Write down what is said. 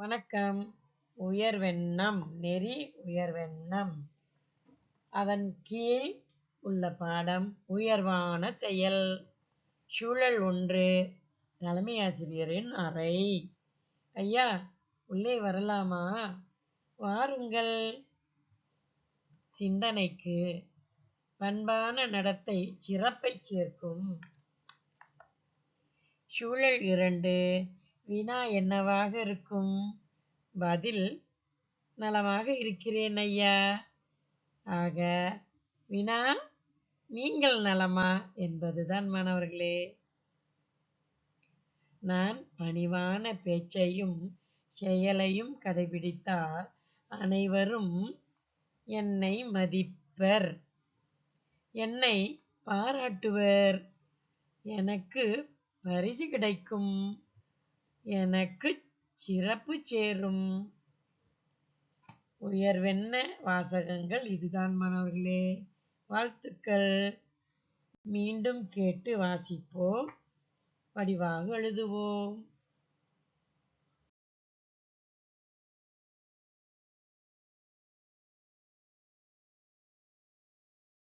வணக்கம். உயர்வெண்ணம் நெறி உயர்வெண்ணம். அதன் கீழ் உள்ள பாடம் உயர்வான செயல். சூழல் ஒன்று தலைமை ஆசிரியரின் அறை. ஐயா உள்ளே வரலாமா? வாருங்கள். சிந்தனைக்கு பண்பான நடத்தை சிறப்பை சேர்க்கும். சூழல் இரண்டு வினா என்னவாக இருக்கும்? பதில் நலமாக இருக்கிறேன் ஐயா. ஆக வினா நீங்கள் நலமா என்பதுதான் மாணவர்களே. நான் பணிவான பேச்சையும் செயலையும் கடைபிடித்தால் அனைவரும் என்னை மதிப்பர். என்னை பாராட்டுவர். எனக்கு பரிசு கிடைக்கும். எனக்கு சிறப்பு சேரும். உயர்வென்ன வாசகங்கள் இதுதான் மாணவர்களே வாழ்த்துக்கள். மீண்டும் கேட்டு வாசிப்போம். படிவாக எழுதுவோம்.